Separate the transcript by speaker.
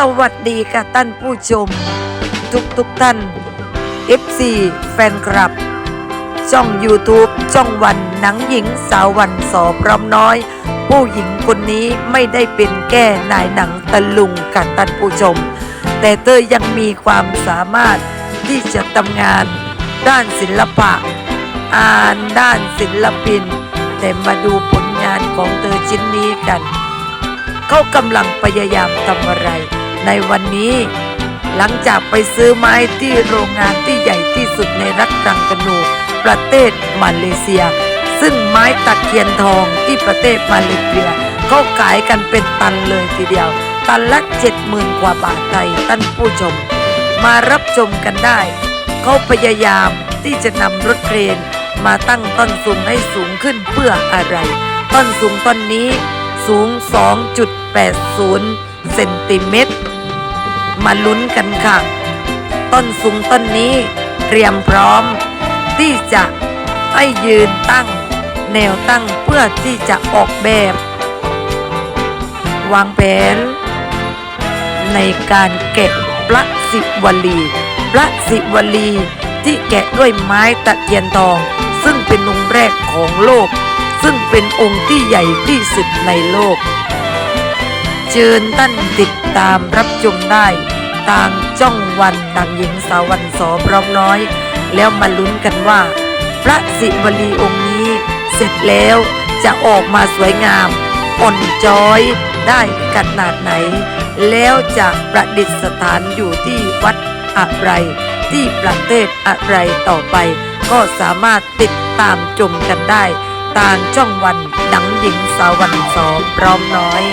Speaker 1: สวัสดีค่ะท่านผู้ชม ทุกทุกๆท่าน FC แฟนคลับ ช่อง YouTube ช่องวันหนังหญิงสาววันสอพร้อมน้อย ผู้หญิงคนนี้ไม่ได้เป็นแก้นายหนังตะลุงค่ะท่านผู้ชม แต่เธอยังมีความสามารถที่จะทำงานด้านศิลปะ อ่านด้านศิลปิน แต่มาดูผลงานของเธอชิ้นนี้กัน เขากำลังพยายามทำอะไร ในวันนี้ หลังจากไปซื้อไม้ที่โรงงานที่ใหญ่ที่สุดในรัฐตรังกนูประเทศมาเลเซีย ซึ่งไม้ตะเคียนทองที่ประเทศมาเลเซียเขาขายกันเป็นตันเลยทีเดียว ตันละเจ็ดหมื่นกว่าบาทไทยท่านผู้ชม มารับชมกันได้ เขาพยายามที่จะนำรถเครนมาตั้งต้นสูงให้สูงขึ้นเพื่ออะไร ต้นสูงต้นนี้สูง 2.80 เซนติเมตร มาลุ้นกันค่ะ ต้นสูงต้นนี้เตรียมพร้อม ที่จะให้ยืนตั้ง แนวตั้งเพื่อที่จะออกแบบ วางแผน ในการแกะพระศิวลีพระศิวลีที่แกะด้วยไม้ตะเคียนทอง ซึ่งเป็นองค์แรกของโลก ซึ่งเป็นองค์ที่ใหญ่ที่สุดในโลก เชิญท่านติดตามรับชมได้ ทางจ้องวันดังหญิงสาววันสอพร้อมน้อย แล้วมาลุ้นกันว่า พระศิวลีองค์นี้ เสร็จแล้วจะออกมาสวยงามอ่อนจ้อยได้ขนาดไหน แล้วจะประดิษฐานอยู่ที่วัดอะไร ที่ประเทศอะไรต่อไป ก็สามารถติดตามชมกันได้ ทางช่องวันดังหญิงสาววันสอพร้อมน้อย